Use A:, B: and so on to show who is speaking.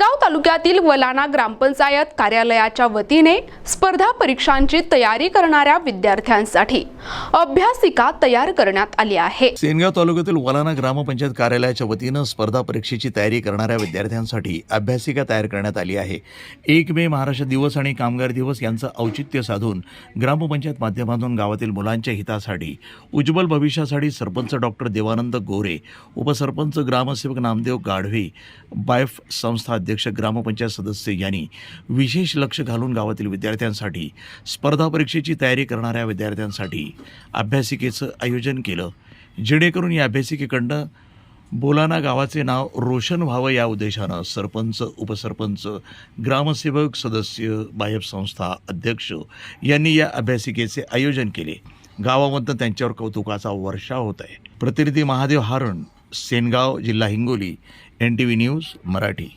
A: तालुक्यातील वलाना ग्रामपंचायत कार्यालयाच्या वतीने स्पर्धा परीक्षांची तयारी करणाऱ्या विद्यार्थ्यांसाठी अभ्यासिका तयार करण्यात आली आहे.
B: सेनगाव तालुक्यातील वलाना ग्रामपंचायत कार्यालयाच्या वतीनं स्पर्धा परीक्षेची तयारी करणाऱ्या विद्यार्थ्यांसाठी अभ्यासिका तयार करण्यात आली आहे. एक मे महाराष्ट्र दिवस आणि कामगार दिवस यांचं औचित्य साधून ग्रामपंचायत माध्यमातून गावातील मुलांच्या हितासाठी उज्ज्वल भविष्यासाठी सरपंच डॉक्टर देवानंद गोरे उपसरपंच ग्रामसेवक नामदेव गाढवे बायफ संस्था अध्यक्ष ग्रामपंचायत सदस्य यांनी विशेष लक्ष घालून गावातील विद्यार्थ्यांसाठी स्पर्धा परीक्षेची तयारी करणाऱ्या विद्यार्थ्यांसाठी अभ्यासिकेचं आयोजन केलं. जेणेकरून या अभ्यासिकेकडनं बोलाना गावाचे नाव रोशन व्हावं या उद्देशानं सरपंच उपसरपंच ग्रामसेवक सदस्य बाह्य संस्था अध्यक्ष यांनी या अभ्यासिकेचे आयोजन केले. गावामधनं त्यांच्यावर कौतुकाचा वर्षाव होत आहे. प्रतिनिधी महादेव हारण सेनगाव जिल्हा Hingoli N T V news Marathi.